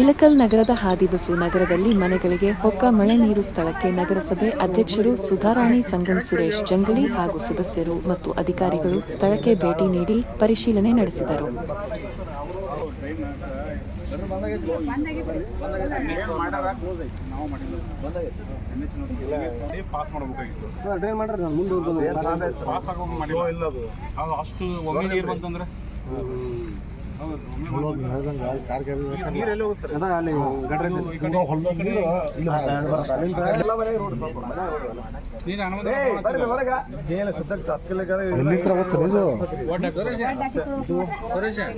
ಇಳಕಲ್ ನಗರದ ಹಾದಿಬಸು ನಗರದಲ್ಲಿ ಮನೆಗಳಿಗೆ ಹೊಕ್ಕ ಮಳೆ ನೀರು ಸ್ಥಳಕ್ಕೆ ನಗರಸಭೆ ಅಧ್ಯಕ್ಷರು ಸುಧಾರಾಣಿ ಸಂಗಮ್ ಸುರೇಶ್ ಜಂಗಲಿ ಹಾಗೂ ಸದಸ್ಯರು ಮತ್ತು ಅಧಿಕಾರಿಗಳು ಸ್ಥಳಕ್ಕೆ ಭೇಟಿ ನೀಡಿ ಪರಿಶೀಲನೆ ನಡೆಸಿದರು. ಅಷ್ಟು ನೀರು ಬಂತಂದ್ರೆ?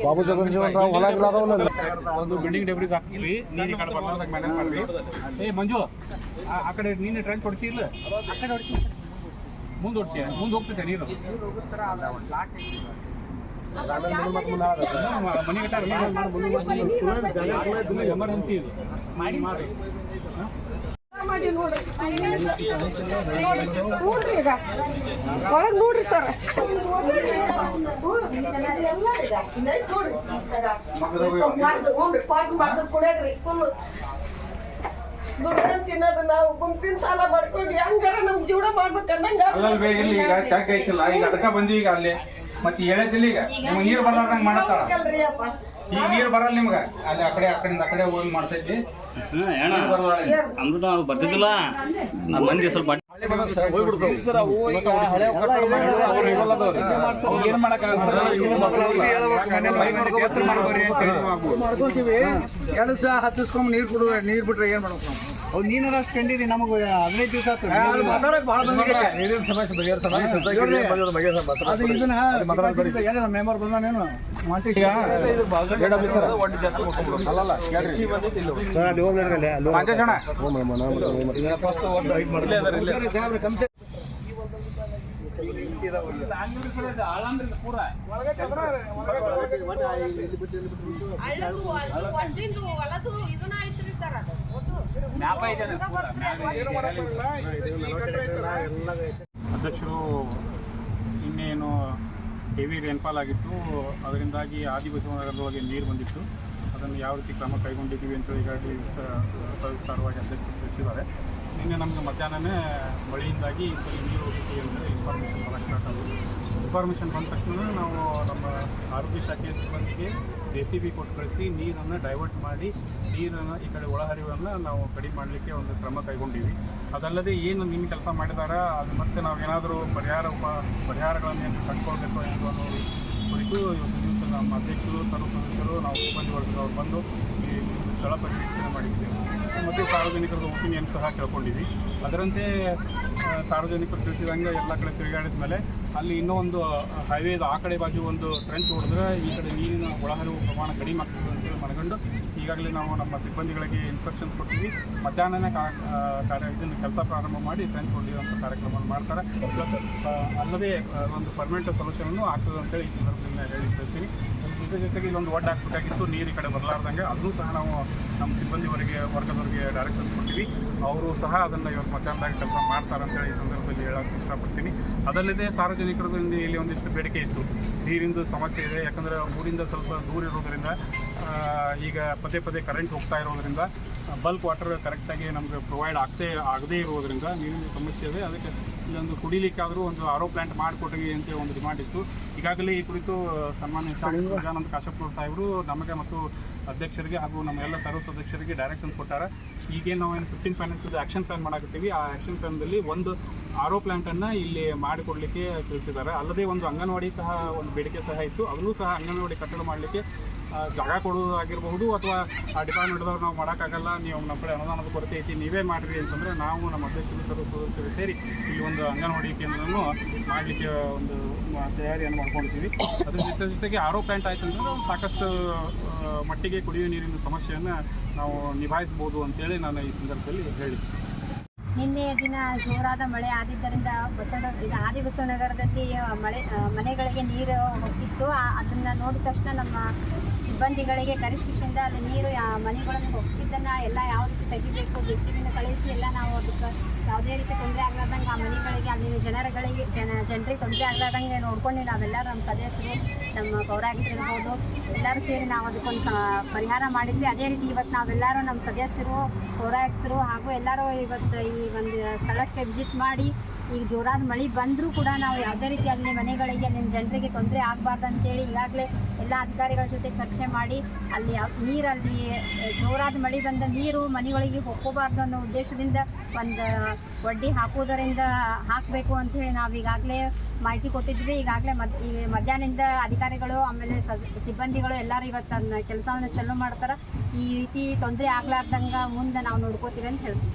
ಬಾಬು ಹೊಲ ಮ್ಯಾನೇಜ್ ಮಾಡ್ರಿ ಏ ಮಂಜು ಆ- ಕಡೆ ನೀನು ಟ್ರೆಂಚ್ ಹೊಡ್ತಿಲ್ಲ ಆ ಮುಂದೆ ಮುಂದೆ ಹೋಗ್ತಿದ್ದೆ ನೀರು ಎಮರ್ಜೆನ್ಸಿ ಇದು ಮಾಡಿ ಮಾಡಿ ನೋಡ್ರಿ ಸರ್ ದುಡ್ಡು ತಿನ್ನೋದು ಗುಂಪಿನ ಸಾಲ ಮಾಡ್ಕೊಂಡು ಹೆಂಗಾರ ನಮ್ ಜೀವನ ಮಾಡ್ಬೇಕು ಅನ್ನಂಗ ಅಲ್ಲಲ್ವೇ, ಇಲ್ಲಿ ಈಗ ಟ್ಯಾಕ್ ಈಗ ಅದಕ್ಕ ಬಂದ್ವಿ ಈಗ ಅಲ್ಲಿ. ಮತ್ತೆ ಹೇಳಿದಿಲ್ಲ ಈಗ ನಿಮ್ಗೆ ನೀರು ಬರಲಾರ್ದಂಗ ಮಾಡತ್ತಾಳ ಈಗ ನೀರು ಬರಲ್ಲ ನಿಮ್ಗ ಅಲ್ಲಿ ಆ ಕಡೆ ಆ ಕಡೆಯಿಂದ ಆ ಕಡೆ ಹೋಗಿ ಮಾಡ್ತೈತಿ ಅದು ಬರ್ತಿದ್ದಿಲ್ಲ ನಮ್ಮ ಮಂದಿ ಸ್ವಲ್ಪ ಎರಡು ಸಹ ಹತ್ತಿಸ್ಕೊಂಡ್ ನೀರ್ ಕೊಡುವ ನೀರ್ ಬಿಟ್ರೆ ಏನ್ ಮಾಡ್ಬೇಕು ನಾವು ಹೌದು ನೀನಾರ ಅಷ್ಟು ಕಂಡಿದ್ದೀನಿ ನಮಗೆ ಹದಿನೈದು ದಿವಸ ಮೆಂಬರ್ ಬಂದಾನೇನು ಮಾತಿ ಅಧ್ಯಕ್ಷರು ಇನ್ನೇನು ಹೆವಿ ರೇನ್ಫಾಲ್ ಆಗಿತ್ತು. ಅದರಿಂದಾಗಿ ಆದಿವಾಸಿ ನೀರು ಬಂದಿತ್ತು. ಅದನ್ನು ಯಾವ ರೀತಿ ಕ್ರಮ ಕೈಗೊಂಡಿದ್ದೀವಿ ಅಂತ ಈಗಾಗಲೇ ವಿಸ್ತ- ಸವಿಸ್ತಾರವಾಗಿ ಅಧ್ಯಕ್ಷರು ತಿಳಿಸಿದ್ದಾರೆ. ನಿನ್ನೆ ನಮಗೆ ಮಧ್ಯಾಹ್ನನೇ ಮಳೆಯಿಂದಾಗಿ ನೀರು ಹೋಗಿತ್ತು ಅಂತ ಇನ್ಫಾರ್ಮೇಷನ್ ಬರೋಕ್ಕೆ ಸ್ಟಾರ್ಟ್ ಇನ್ಫಾರ್ಮೇಷನ್ ಬಂದ ತಕ್ಷಣ ನಾವು ನಮ್ಮ ಆರೋಗ್ಯ ಶಾಖೆಯ ಸಿಬ್ಬಂದಿಗೆ ಜೆ ಸಿ ಬಿ ಕೊಟ್ಟು ಕಳಿಸಿ ನೀರನ್ನು ಡೈವರ್ಟ್ ಮಾಡಿ ನೀರನ್ನು ಈ ಕಡೆ ಒಳಹರಿವನ್ನು ನಾವು ಕಡಿಮೆ ಮಾಡಲಿಕ್ಕೆ ಒಂದು ಕ್ರಮ ಕೈಗೊಂಡಿವಿ. ಅದಲ್ಲದೆ ಏನು ನಿಮ್ಮ ಕೆಲಸ ಮಾಡಿದಾರ, ಅದು ಮತ್ತೆ ನಾವು ಏನಾದರೂ ಪರಿಹಾರ ಪರಿಹಾರಗಳನ್ನು ಏನು ಕಂಡುಕೊಳ್ಬೇಕು ಎಂದು ಅನ್ನೋ ಕುರಿತು ಇವತ್ತು ದಿವಸ ನಮ್ಮ ಅಧ್ಯಕ್ಷರು ಸರ್ವ ಸದಸ್ಯರು, ನಾವು ಸಿಬ್ಬಂದಿ ವರ್ಗದವರು ಬಂದು ಈ ಸ್ಥಳ ಪರಿವೀಕ್ಷಣೆ ಮಾಡಿದ್ದೇವೆ. ಮತ್ತು ಸಾರ್ವಜನಿಕರದ ಒಪಿನಿಯನ್ ಸಹ ಕೇಳ್ಕೊಂಡಿದ್ವಿ. ಅದರಂತೆ ಸಾರ್ವಜನಿಕರು ತಿಳಿಸಿದಂಗೆ ಎಲ್ಲ ಕಡೆ ತಿರುಗಾಡಿದ ಮೇಲೆ ಅಲ್ಲಿ ಇನ್ನೂ ಒಂದು ಹೈವೇದ ಆ ಕಡೆ ಬಾಜು ಒಂದು ಟ್ರೆಂಚ್ ಹೊಡೆದ್ರೆ ಈ ಕಡೆ ನೀರಿನ ಒಳಹರಿವು ಪ್ರಮಾಣ ಕಡಿಮೆ ಆಗ್ತದೆ ಅಂತೇಳಿ ಮನಗಂಡು ಈಗಾಗಲೇ ನಾವು ನಮ್ಮ ಸಿಬ್ಬಂದಿಗಳಿಗೆ ಇನ್ಸ್ಟ್ರಕ್ಷನ್ಸ್ ಕೊಟ್ಟಿದ್ವಿ. ಮಧ್ಯಾಹ್ನನೇ ಕಾರ್ಯ, ಇದನ್ನು ಕೆಲಸ ಪ್ರಾರಂಭ ಮಾಡಿ ಟ್ರೆಂಚ್ ಹೊಡೆಯುವಂಥ ಕಾರ್ಯಕ್ರಮವನ್ನು ಮಾಡ್ತಾರೆ. ಪ್ಲಸ್ ಅಲ್ಲದೆ ಒಂದು ಪರ್ಮನೆಂಟ್ ಸೊಲ್ಯೂಷನನ್ನು ಆಗ್ತದೆ ಅಂತೇಳಿ ಈ ಸಂದರ್ಭದಲ್ಲಿ ಹೇಳಿ ತಿಳಿಸ್ತೀನಿ. ಇದ್ರ ಜೊತೆಗೆ ಇಲ್ಲೊಂದು ಒಡ್ಡು ಹಾಕ್ಬೇಕಾಗಿತ್ತು, ನೀರು ಈ ಕಡೆ ಬರಲಾರ್ದಂಗೆ. ಅದನ್ನು ಸಹ ನಾವು ನಮ್ಮ ಸಿಬ್ಬಂದಿವರಿಗೆ ವರ್ಗದವರಿಗೆ ಡೈರೆಕ್ಷನ್ಸ್ ಕೊಟ್ಟಿವಿ. ಅವರು ಸಹ ಅದನ್ನು ಇವತ್ತು ಮಧ್ಯಾಹ್ನದಾಗ ಕೆಲಸ ಮಾಡ್ತಾರೆ ಅಂತೇಳಿ ಈ ಸಂದರ್ಭದಲ್ಲಿ ಹೇಳೋಕ್ಕೆ ಇಷ್ಟಪಡ್ತೀನಿ. ಅದಲ್ಲದೆ ಸಾರ್ವಜನಿಕರಿಂದ ಇಲ್ಲಿ ಒಂದಿಷ್ಟು ಬೇಡಿಕೆ ಇತ್ತು. ನೀರಿಂದು ಸಮಸ್ಯೆ ಇದೆ. ಯಾಕಂದರೆ ಊರಿಂದ ಸ್ವಲ್ಪ ದೂರ ಇರೋದರಿಂದ ಈಗ ಪದೇ ಪದೇ ಕರೆಂಟ್ ಹೋಗ್ತಾ ಇರೋದರಿಂದ ಬಲ್ಕ್ ವಾಟರ್ ಕರೆಕ್ಟಾಗಿ ನಮಗೆ ಪ್ರೊವೈಡ್ ಆಗ್ತೇ ಆಗದೇ ಇರೋದರಿಂದ ನೀರಿನ ಸಮಸ್ಯೆ ಇದೆ. ಅದಕ್ಕೆ ಇಲ್ಲೊಂದು ಕುಡಿಲಿಕ್ಕಾದರೂ ಒಂದು ಆರೋ ಪ್ಲಾಂಟ್ ಮಾಡಿಕೊಟ್ಟಿವಿ ಅಂತ ಒಂದು ಡಿಮಾಂಡ್ ಇತ್ತು. ಈಗಾಗಲೇ ಈ ಕುರಿತು ಸನ್ಮಾನ್ಯ ಶಾಸಕ ಗಜಾನಂದ ಕಾಶಪ್ಪನವ್ರ ಸಾಹೇಬರು ನಮಗೆ ಮತ್ತು ಅಧ್ಯಕ್ಷರಿಗೆ ಹಾಗೂ ನಮ್ಮ ಎಲ್ಲ ಸರ್ವ ಸದಸ್ಯರಿಗೆ ಡೈರೆಕ್ಷನ್ಸ್ ಕೊಟ್ಟಾರೆ. ಈಗೇನು ನಾವು ಏನು ಫಿಫ್ಟೀನ್ ಫೈನಾನ್ಸ್ ಆ್ಯಕ್ಷನ್ ಪ್ಲಾನ್ ಮಾಡಾಕತ್ತೀವಿ. ಆ ಆ್ಯಕ್ಷನ್ ಪ್ಲಾನ್ದಲ್ಲಿ ಒಂದು ಆರೋ ಪ್ಲಾಂಟನ್ನು ಇಲ್ಲಿ ಮಾಡಿಕೊಡ್ಲಿಕ್ಕೆ ತಿಳಿಸಿದ್ದಾರೆ. ಅಲ್ಲದೆ ಒಂದು ಅಂಗನವಾಡಿ ಸಹ ಒಂದು ಬೇಡಿಕೆ ಸಹ ಇತ್ತು. ಅದನ್ನು ಸಹ ಅಂಗನವಾಡಿ ಕಟ್ಟಡ ಮಾಡಲಿಕ್ಕೆ ಜಾಗ ಕೊಡೋದಾಗಿರಬಹುದು ಅಥವಾ, ಆ ಡಿಪಾರ್ಟ್ಮೆಂಟ್ದವ್ರು ನಾವು ಮಾಡೋಕ್ಕಾಗಲ್ಲ, ನೀವು ನಮ್ಮ ಕಡೆ ಅನುದಾನದ ಕೊರತೆ ಐತಿ, ನೀವೇ ಮಾಡಿರಿ ಅಂತಂದರೆ ನಾವು ನಮ್ಮ ಅಧ್ಯಕ್ಷರು, ಸದಸ್ಯರು ಸೇರಿ ಈ ಒಂದು ಅಂಗನವಾಡಿ ಕೇಂದ್ರವನ್ನು ಮಾಡಲಿಕ್ಕೆ ಒಂದು ತಯಾರಿಯನ್ನು ಮಾಡ್ಕೊಂಡಿದ್ದೀವಿ. ಅದ್ರ ಜೊತೆ ಜೊತೆಗೆ ಆರೋ ಪ್ಲಾಂಟ್ ಆಯ್ತು ಅಂದ್ರೆ ಸಾಕಷ್ಟು ಮಟ್ಟಿಗೆ ಕುಡಿಯುವ ನೀರಿನ ಸಮಸ್ಯೆಯನ್ನು ನಾವು ನಿಭಾಯಿಸ್ಬೋದು ಅಂತೇಳಿ ನಾನು ಈ ಸಂದರ್ಭದಲ್ಲಿ ಹೇಳಿದ್ದೆ. ನಿನ್ನೆಯ ದಿನ ಜೋರಾದ ಮಳೆ ಆದಿದ್ದರಿಂದ ಬಸವ ಇದು ಆದಿ ಬಸವನಗರದಲ್ಲಿ ಮಳೆ ಮನೆಗಳಿಗೆ ನೀರು ಹೋಗ್ತಿತ್ತು. ಅದನ್ನು ನೋಡಿದ ತಕ್ಷಣ ನಮ್ಮ ಸಿಬ್ಬಂದಿಗಳಿಗೆ ಕರಿಷ್ಕಿಶಿಂದ ಅಲ್ಲಿ ನೀರು ಮನೆಗಳನ್ನು ಹೋಗ್ತಿದ್ದನ್ನು ಎಲ್ಲ ಯಾವ ರೀತಿ ತೆಗಿಬೇಕು ಸಿ ಕಳಿಸಿ ಎಲ್ಲ ನಾವು ಅದಕ್ಕೆ ಯಾವುದೇ ರೀತಿ ತೊಂದರೆ ಆಗಲಾರ್ದಂಗೆ ಆ ಮನೆಗಳಿಗೆ ಜನರುಗಳಿಗೆ ಜನ, ಜನರಿಗೆ ತೊಂದರೆ ಆಗ್ಲಾರ್ದಂಗೆ ನೋಡ್ಕೊಂಡು ನಾವೆಲ್ಲರೂ ನಮ್ಮ ಸದಸ್ಯರು, ನಮ್ಮ ಪೌರಾಗಿರ್ಬೋದು ಎಲ್ಲರೂ ಸೇರಿ ನಾವು ಅದಕ್ಕೊಂದು ಪರಿಹಾರ ಮಾಡಿದ್ವಿ. ಅದೇ ರೀತಿ ಇವತ್ತು ನಾವೆಲ್ಲರೂ ನಮ್ಮ ಸದಸ್ಯರು, ಪೌರಾಯುಕ್ತರು ಹಾಗೂ ಎಲ್ಲರೂ ಇವತ್ತು ಈ ಒಂದು ಸ್ಥಳಕ್ಕೆ ವಿಸಿಟ್ ಮಾಡಿ ಈಗ ಜೋರಾದ ಮಳೆ ಬಂದರೂ ಕೂಡ ನಾವು ಯಾವುದೇ ರೀತಿ ಅಲ್ಲಿ ಮನೆಗಳಿಗೆ ಅಲ್ಲಿನ ಜನರಿಗೆ ತೊಂದರೆ ಆಗಬಾರ್ದು ಅಂತೇಳಿ ಈಗಾಗಲೇ ಎಲ್ಲ ಅಧಿಕಾರಿಗಳ ಜೊತೆ ಚರ್ಚೆ ಮಾಡಿ, ಅಲ್ಲಿ ನೀರಲ್ಲಿ ಜೋರಾದ ಮಳೆ ಬಂದ ನೀರು ಮನೆಗಳಿಗೆ ಹೋಗ್ಕೋಬಾರ್ದು ಅನ್ನೋ ಉದ್ದೇಶದಿಂದ ಒಂದು ಒಡ್ಡಿ ಹಾಕೋದರಿಂದ ಹಾಕಬೇಕು ಅಂತೇಳಿ ನಾವು ಈಗಾಗಲೇ ಮಾಹಿತಿ ಕೊಟ್ಟಿದ್ವಿ. ಈಗಾಗಲೇ ಮದ್, ಈ ಮಧ್ಯಾಹ್ನದಿಂದ ಅಧಿಕಾರಿಗಳು, ಆಮೇಲೆ ಸಿಬ್ಬಂದಿಗಳು ಎಲ್ಲರೂ ಇವತ್ತು ಅದನ್ನ ಕೆಲಸವನ್ನು ಚಾಲೂ ಮಾಡ್ತಾರೆ. ಈ ರೀತಿ ತೊಂದರೆ ಆಗ್ಲಾರ್ದಂಗೆ ಮುಂದೆ ನಾವು ನೋಡ್ಕೋತೀವಿ ಅಂತ ಹೇಳ್ತೀವಿ.